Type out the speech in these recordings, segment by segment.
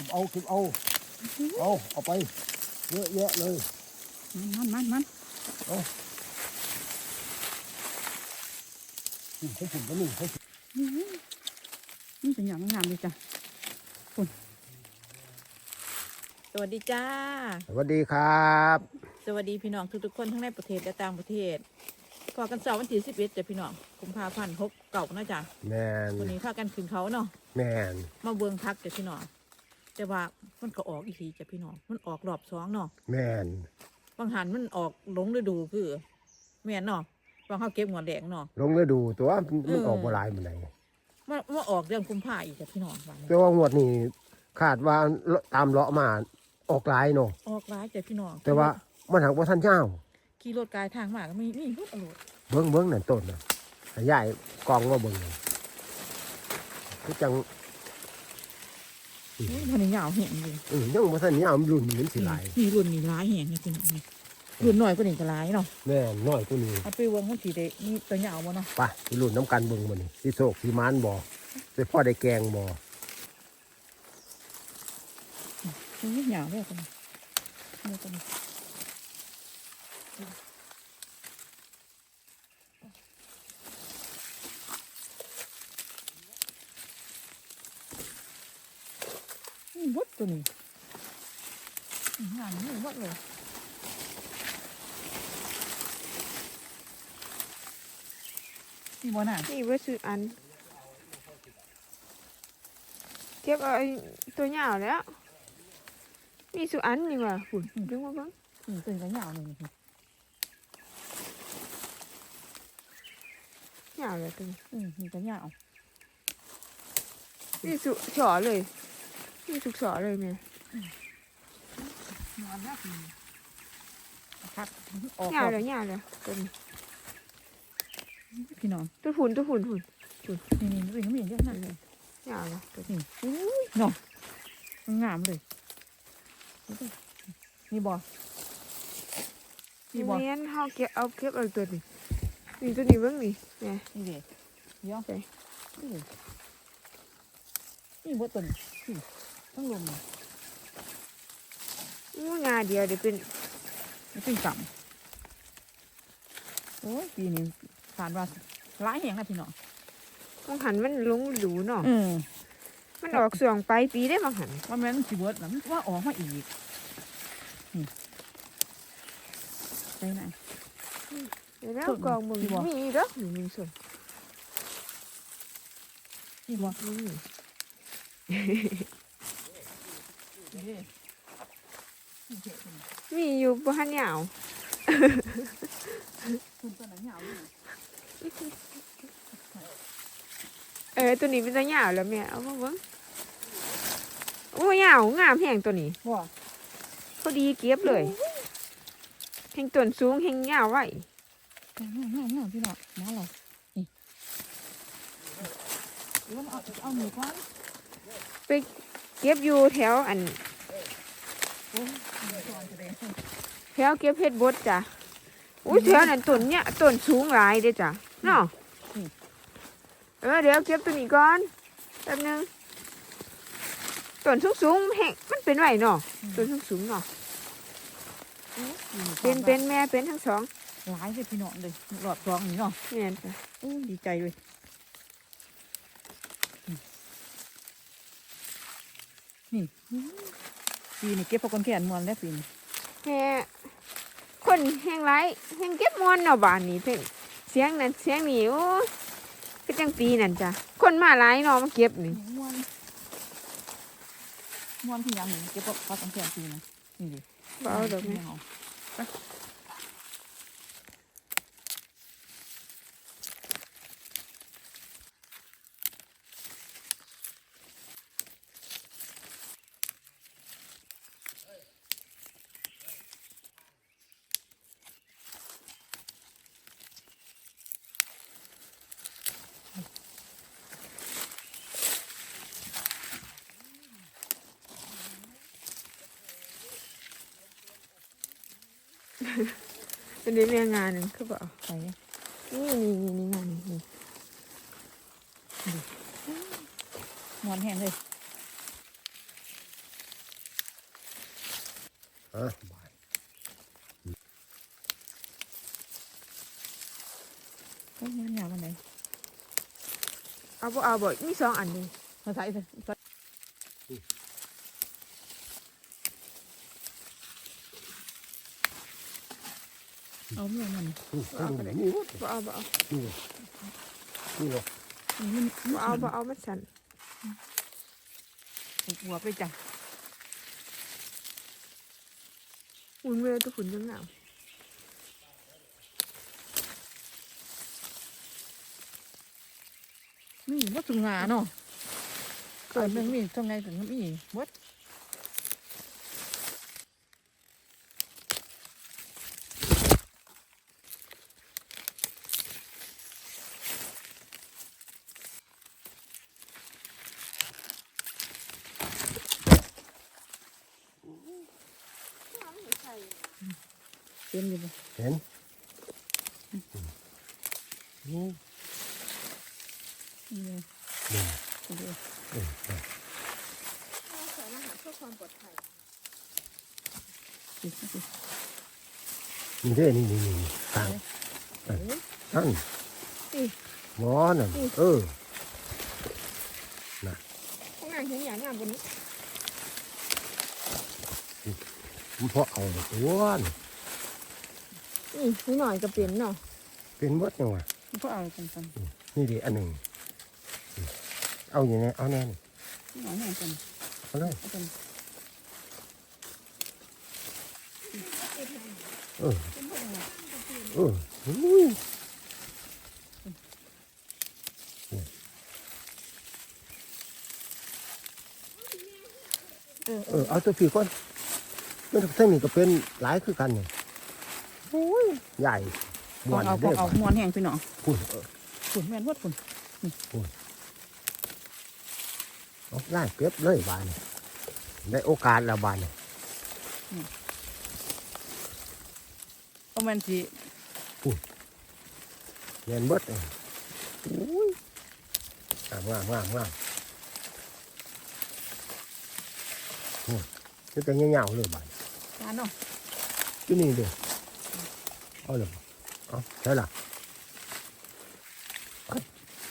ก็บเอาเก็บเอา เอา เอาไป เยอะแยะเลย มันมันมันนี่เขาถึงก็นี่เขาถึงมันเป็นอย่างงามเลยจ้ะคุณสวัสดีจ้า สวัสดีครับ สวัสดีพี่น้องทุกๆคนทั้งในประเทศและต่างประเทศพอกันเสาร์วันที่สิบเอ็ดจ้ะพี่น้องกุมภาพันธ์หกเก่านะจ้ะแมนวันนี้พากันขึ้นเขาเนาะแมนมาเบืองพักจ้ะพี่น้อง แต่ว่ามันก็ออกอีกทีจ้ะพี่น้อง มันออกรอบสองเนาะแมนบางหันมันออกหลงฤดูคือ แม่นเนาะบางเขาเก็บหัวแดงเนาะ ลงฤดูตัวมันเออออกบ่หลายมันไหนมามาออกเดือนกุมภาอีกจ้ะพี่น้องว่าแต่ว่างวดนี้คาดว่าตามเลาะมาออกหลายเนาะออกร้ายจ้ะพี่น้องแต่ว่ามันหักว่าท่านเจ้า ขี่รถกายทางมาก็มีนี่รถอรรถเบิ้งเบิ้งนั่นต้นนะให้ยายกองว่าเบิ้งเลยคือจังอุ้ย มันนี่ยาวแห้งเลยเออยังว่าท่านนี้เอามันรุ่นมันสิหลายนี่รุ่นนี่ร้ายแห้งนี่พี่น้องนี่รุ่นน้อยก็นี่ก็ร้ายเนาะแม่นน้อยกว่านี้เอาไปวงมันสีได้นี่ตัวยาวบ่เนาะไปสิรุ่นน้ำกันเบิ้งมันนี่สิโศกสิมานบ่สิพ่อได้แกงบ่นี่ยาวเลยกัน นี่กันนี่บดตัวนี้งานนี่บดเลยนี่บ่น่ะนี่เว่าซื้ออัน เก็บเอาไอ้ตัวเหยาวแล้วมีสุอันนี่ว่ะหุ่นดึงมาเบ้างนี่ตัวนี้ก็ยาวเลยนี่เหยาวเลยตัวนี้อืมนี่ก็ยาวนี่สุฉอเลย นี่สุกฉอเลยแม่นอนแล้วพี่ครับออกเหยาวเลยเหยาวเลยตัวนี้พี่น้องตัวหุ่นตัวหุ่นหุ่นนี่นี่นี่ก็มีเยอะนั่นเลยเหยาวเลยตัวนี้นี่อุ้ยเนาะงามเลยนี่บ่นี่บ่เนี้ยเฮาเก็บเอาเก็บเอาตัวนี้นี่ตัวนี้เบ้างนี่แม่นี่เด็เดี๋ยวไปนี่เด้นี่บ่ต้นนี่ ทั้งลมนี่อู้งาเดียวเดี๋ยวเป็นมันเป็นกำโอ้ยปีนี้ผ่านว่าหลายแห่งนะพี่น้องมังหันมันลงหลูเนาะอืมมันออกส่วงไปปีได้มังหันว่าแม่นสิเบิดแล้วมันว่าออกมาอีกนี่ไปไหนเดี๋ยวแล้วส่วนกองมึงที่บ่มีอีกเด้อมีมีส่วนนี่บ่มีนี่เด้นี่เด็ดนี่ มีอยู่บ่หันยาวคุณตัวไหนยาวอยู่เออตัวนี้เป็นตัวเหยาวแล้วแม่เอามาเบิ่งโอ้ยาวงามแห่งตัวนี้บ่พอดีเก็บเลยแห่งต้นสูงแห่งยาวไว้งามงามงามพี่น้องมาเลยนี่เดี๋ยวเอาเอาหมูก่อน เก็บอยู่แถวอันโอ้ยหมูก่อนจะได้แถวเก็บเพชรบดจ้ะอุ้ยแถวนั้นต้นเนี่ยต้นสูงหลายเด้อจ้ะเนาะเออเดี๋ยวเก็บตัวนี้ก่อนแป๊บนึงต้นสูงสูงๆแห่งมันเป็นไหวเนาะต้นสูงสูงๆเนาะเป็นเป็นแม่เป็นทั้งสองหลายเลยพี่น้องเลยหลอดรองนี่เนาะแม่นจ้ะอู้ดีใจเลย นี่ปีนี้เก็บพวกคนแก่นมวนแล้วปีนี้แม่คนแห่งไรแห่งเก็บมวนเนาะบ้านนี้เพิ่นเสียงนั้นเสียงนี้โอ้ยก็จังปีนั่นจ้ะคนมาหลายเนาะมาเก็บนี่มวนมวนที่ยังหนึ่งเก็บพวกคนแก่นปีนี้นี่ดิบ่เอาดอกนี่แม่ เอาไปเป็นเรื่องงานหนึงคือบ่เอาใส่นี่นี่นี่นี่งานนี่นี่มวนแห้งเลยอะบายโอ้ยมันยาวมันไหนเอาบ่เอาบ่มีสองอันนี่มาใส่เลย เอาเมื่อมันเอาดูนี่วะบ่เอาบ่เอานี่วะนี่วะมันบ่เอาบ่เอามันสั่นหัวไปจ้ะหุ่นเวลตัวหุ่นยังงามมีวัตถุงาเนาะเกิดมันมีทำไงถึงมีวัด เต็มอยู่บ่เห็นนี่นี่เลยนี่เอาดูเออเออใส่อาหารเพื่อความปลอดภัยสิสินี่เด้อนี่นี่นี่นี่ตางนั่นงอนั่นเออข้างหน้าเห็นอย่างงามบนนี้มันพอเอาเลยตัวนี่ นี่นิดหน่อยก็เปลี่ยนเนาะเป็นหมดยังวะก็เอากันกันนี่ดิอันหนึ่งเอาอย่างนี้เอาแน่นเอาให้กันเอาเลยเอากันเออเอออุ้ยเออเออเอาตัวผีก่อนมันทั้งนี้ก็เป็นหลายคือกันเนี่ยโอ้ย ใหญ่มเอาวนเอาเด้อเอามวนแห้งไปหน่อคุณเออฝุ่นแม่นวัดฝุ่นเอาไล่เก็บเลยบานนี่ได้โอกาสแล้วบานนี่เอามันสิเงินเบิดเลยอุ้ยงามงามงามงามโอ้ยนี่แต่เงี้ยวๆเลยบานจานเนาะที่นี่เด้อ เอาเลยบ่เอาใช่ล่ะ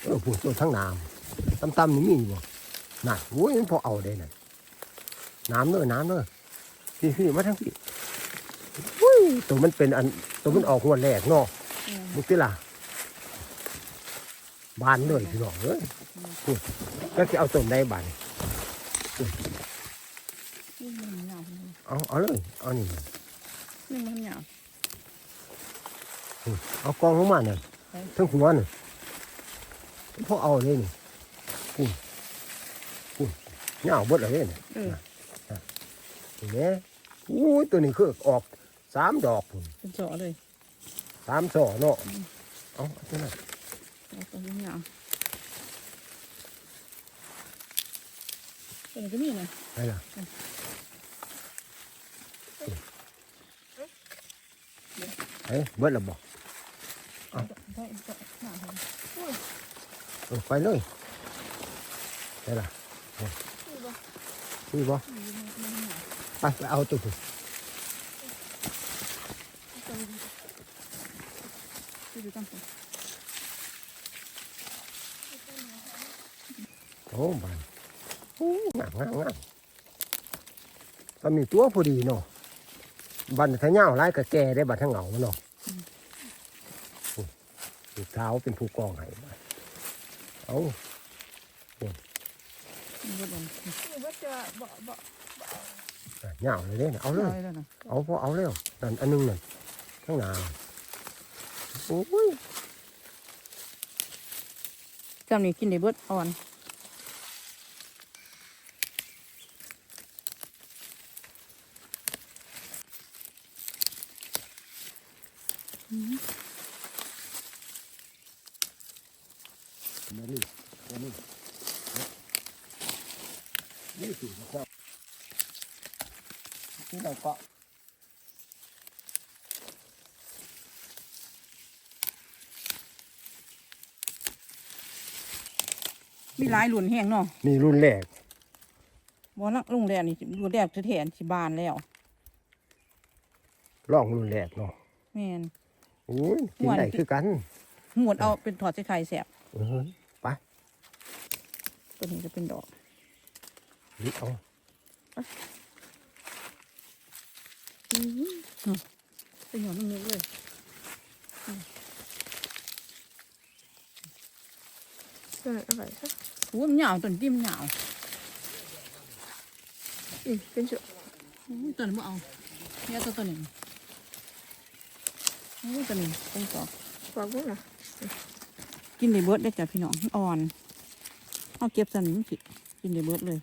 เออพูดตัวทั้งน้ำต่ำๆนี่มีบ่น่ะโอ้ยมันพอเอาได้น่ะน้ำเนอะน้ำเนอะพี่พี่มาทั้งพี่อุ้ยตัวมันเป็นอันตัวมันออกหัวแรกเนาะเออมุกติล่ะบานเลยพี่น้องเอ้ยพูดแล้วจะเอาต้นได้บานนี่มันยาวเอาเอาเลยเอานี่นี่มันยาว เอากองลงมาเนี่ยไปทั้งหัวเนี่ยพอเอาเลยนี่ปุ่นปุ่นเหงาเบิดเลยเนี่ยเออเห็นไหมอู้ยตัวนี้คือออกสามดอกพุ่นเป็นเจาะเลยสามสอเนาะเอาเอาตัวนั้นเอาตัวนี้ยาวตัวนี้ก็มีนะไปล่ะเอ้ยเบิดและบอก ได้ได้หนาเออไปเลยไปล่ะนี่บ่ไปไปเอาตัวพุ่นดูกันโอ้บานโอ้งามงามงามก็มีตัวพอดีเนาะบันทะเหงาไล่กะแก่ได้บันทะเหงาเนาะ ลูกเท้าเป็นผู้กองให้มาเอานี่ก็โดนนี่ว่าจะบ่บ่เหงาเลยเด้เอาเลย เอาเลยนะเอาพอเอาแล้วนั่นอันหนึงนั่นข้างหน้าโอ้ยจำนี่กินได้เบิดอ่อนมานี่มานี่ นี่สิครับนี่เราก็มีหลายหลุนแห้งเนาะนี่รุ่นแรกบ่ลักลุงแดนนี่รุ่นแรกจะแทนสิบานแล้วร่องรุ่นแรกเนาะแม่นโอ้ยกินม่วนได้คือกันหมดเอาเป็นถอดใส่ไข่แสบเออไปตัวนี้จะเป็นดอก ลิเอาเป็นหยอดมันนึกเลยตัวไหนเอาไปซะโอ้ยมันเหยาวต้นติ้มเหยาวอืมเป็นสุโอ้ยตัวนี้บ่เอาเนี่ยตัวตัวหนึ่งโอ้ยตัวนี้เป็นดอกปอกบุ้งนะกินได้เบิดได้อจ้ะพี่น้องมันอ่อนเอาเก็บสันมันสิกินได้เบิดเลย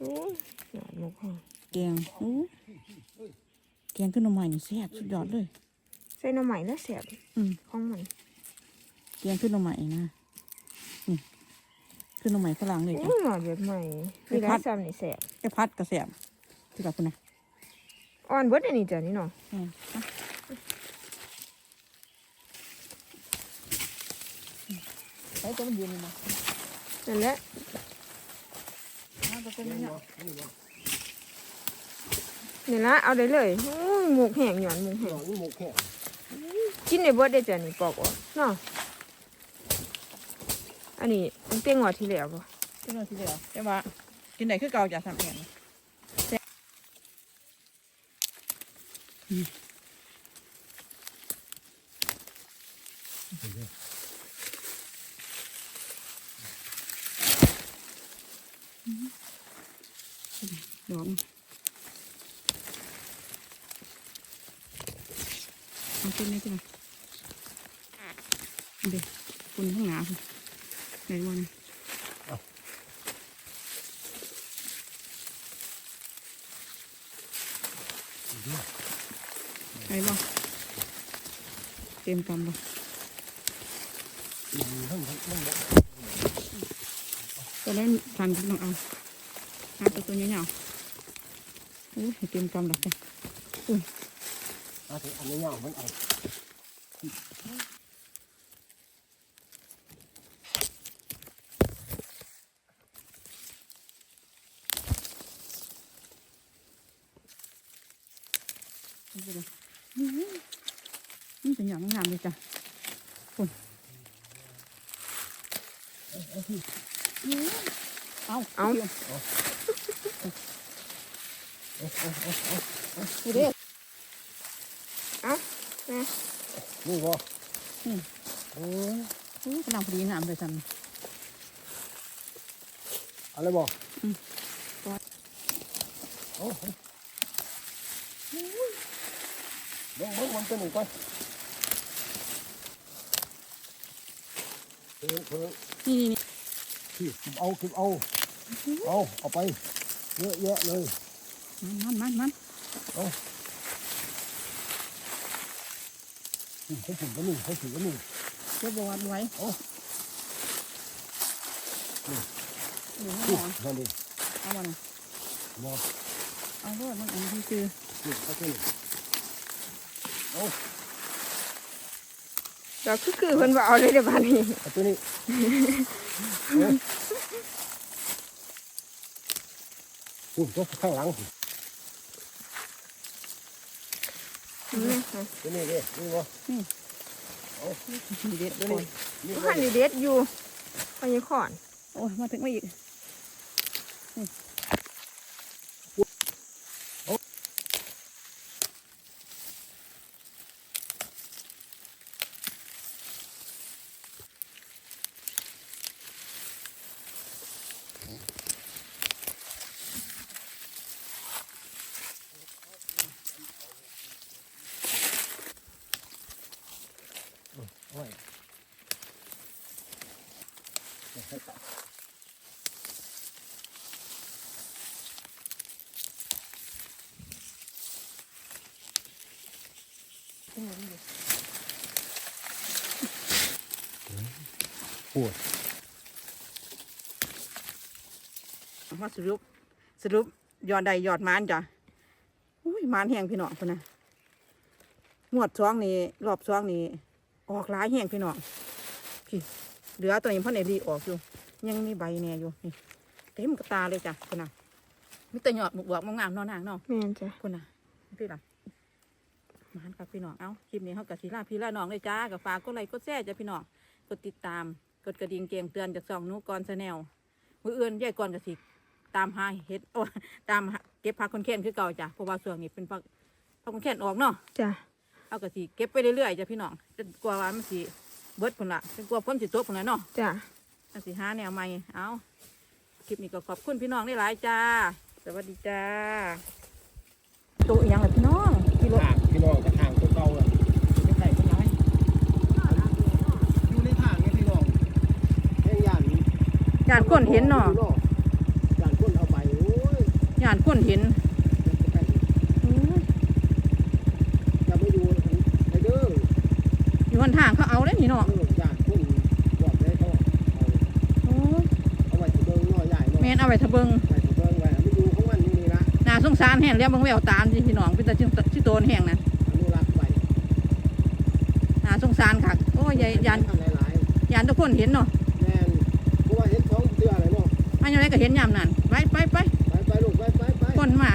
โอ้ยหยอดหมกหอมแกงโอ้แกงขึ้นมาใหม่นี่แซ่บสุดยอดเลย ใส่หน้ำใหม่แล้วแสบอืมของมันแกงขึ้นมาใหม่นะนี่ขึ้นมาใหม่ฝรั่งเลยจ้ะโอ้ยหยอดแบบใหม่ไปมีพัร้าดนซ้ำนี่แสบจะพัดกระแสบที่กับคุณนะอ่อนเบิดอันนี้จ้ะนี่เนาะอืมอะใช้ตัวมันยืนเลยนะนั่นแหละ เอาตัวเป็นเนี่ยนี่ละเอาได้เลยโอ้ยหมกแห้งหยอดหมกแห้หงน่อยหมกแค่กินได้เบิดได้จ้ะนี่ปอกออกเนาะอันนี้มันเปรี้ยงหวดที่แล้วป่ะเป็นตัวที่เดียวแต่ว่ากินไหนคือเก่าจากสามแผ่นดอกเอาเป็นนี้ใช่ไหม เดี๋ยวคุณข้างหน้าคุณไหนวันไปบ่เตรียมกำบ่ อืมทั้งทั้งทั้งหมดตัวนั้นทันที่ต้องเอาหาตัวตัว นี้เหนียวโอ้ยให้เตรียมกำหลักจ้ะเอเถอะอันนี้ยาวมันเอานี่เป็นนี่เป็นอย่างงามเลยจ้ะนี่บ่อืมโอ้ยโอ้ยกำลังพอดีงามเลยจันเอะไรบ่อืมโอ้ยเบิ่งเบิ่งมันตัวหนึ่งก่อนเพิ่งเพิ่งนี่นี่นี่ที่เอาคิบเอา เอา เอาไป เยอะแยะเลย มันมันมันอืมเขาถึงก็นี่เขาถึงก็นี่เก็บบวชไว้โอ้หรือนี่ไม่หอนั่นดิเอาบ่นะมอเอาด้วยมันอันนี้คือนี่เขาตัวนี้เอาดอกคือคือเพิ่นว่าเอาเลยเดี๋ยวบานนี้เอาตัวนี้เอานี่ตัวข้างหลังสิ อืมค่ะ ตัวนี้ดินี่บ่มีเด็ดตัวเลนี้ยนี่พันธุ์นี่เด็ดอยู่พญาขอน โอ้ยมาถึงมาอีก โอ้ย ปวดมาสรุป สรุปยอดใดยอดมานจ้ะอุ้ยมานแห้งพี่น้องคนน่ะงวดช่องนี้รอบช่องนี้ออกหลายแห้งพี่น้องพี่ เหลือตัวนี้พ่อในรีออกอยู่ ยังมีใบแหน่อยู่นี่เต็มกระตาเลยจ้ะคนน่ะมีแต่ยอดบวกๆงามๆเนอนนางเนาะแม่นจ้ะคนน่ะพี่ล่ะมานครับพี่น้อง เอ้า คลิปนี้เขากับสีลาพี่ลาน้องเลยจ้า กับฝากกดไลค์กดแชร์จ้ะพี่น้อง กดติดตาม กดกระดิ่งเกมเตือนจากสองหนูกรชาแนลมืออื่นแยกก่อนกับสิตามหาเฮ็ดโอ้ตามหาเก็บผักคนแค้นคือเก่าจ้ะ เพราะว่าส่วนนี้เป็นผักผักคนแค้นออกเนาะ จ้ะ เอากระสิเก็บไปเรื่อยๆจ้ะพี่น้องจนกว่าว่ามันสิ เบิดพุ่นละจนกว่าฝนสิตกพุ่นละเนาะจ้ะอันสิหาแนวใหม่เอาคลิปนี้ก็ขอบคุณพี่น้องได้หลายจ้า สวัสดีจ้าตัวอีหยังล่ะพี่น้องพี่รถ ทางพี่น้องกระทางตัวเก่าอะไม่ใส่เป็นไรอยู่ในทางนี่พี่น้องแห่งย่านยานคนเห็นเนาะย่านคนเอาไปโอ้ยยานคนเห็นอู้ย จะไม่อยู่ไอ้เด้อ อยู่ หนทางเขาเอาเลยนี่เนาะเออย่านคนบอกได้เขาเอาโอ้ยเอาไว้ที่เบิ่งน้อใหญ่เนาะแม่นเอาไว้ทะเบิงไว้ที่เบิ่งไว้ไม่อยู่ของมันนี่นี่ละนาสงสารแห้งแล้วเบางแววตามสิพี่น้องเป็นตาชิโตนแห้งนะน่าสงสารค่ะโอ้ยยายยานยยานทุกคนเห็นเนาะๆแม่นเพราะว่าเห็นท้องเตือเลยเนาะอันยังไงก็เห็นยามนั่นไปไปไปไปไปลูกไปไปไปคนมา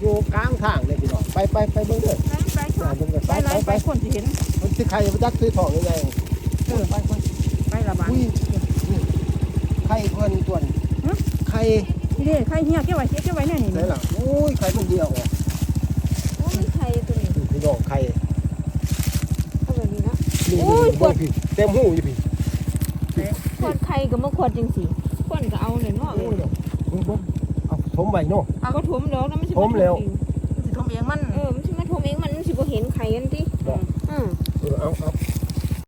อยู่กลางทางเลยพี่น้องไปไปไปเบิ่งเด้อไปไปย่านเบิ่งเด้อไปไปไล่ไปไปไปคนที่เห็น มันสิใครมาจักซื้อของยังไงเออไปไปไประบาดอุ้ยนี่ไข่เพิ่นตัวนี้ฮะไข่นี่เด้ใครเฮียเก็บไว้เก็บไว้แน่นี่ไหนล่ะโอ้ยไข่มันเดียวอะโอ้มีไข่ตัวนี้พี่น้องไข่เอาแบบนี้เนาะนี่โอ้ยนี่เบิ่งพี่เต็มหูอยู่พี่ขวดไข่ก็มาขวดจังสิขวดก็เอาเลยเนาะโอ้ยเนาะเบิ่งเบิ่งเอาถมไว้เนาะเอาก็ถมแล้วนะมันสิถมแล้วเองสิทมเองมันเออมันสิมาถมเองมันสิบ่เห็นไข่กันติบอกอืมเออ เอาเอา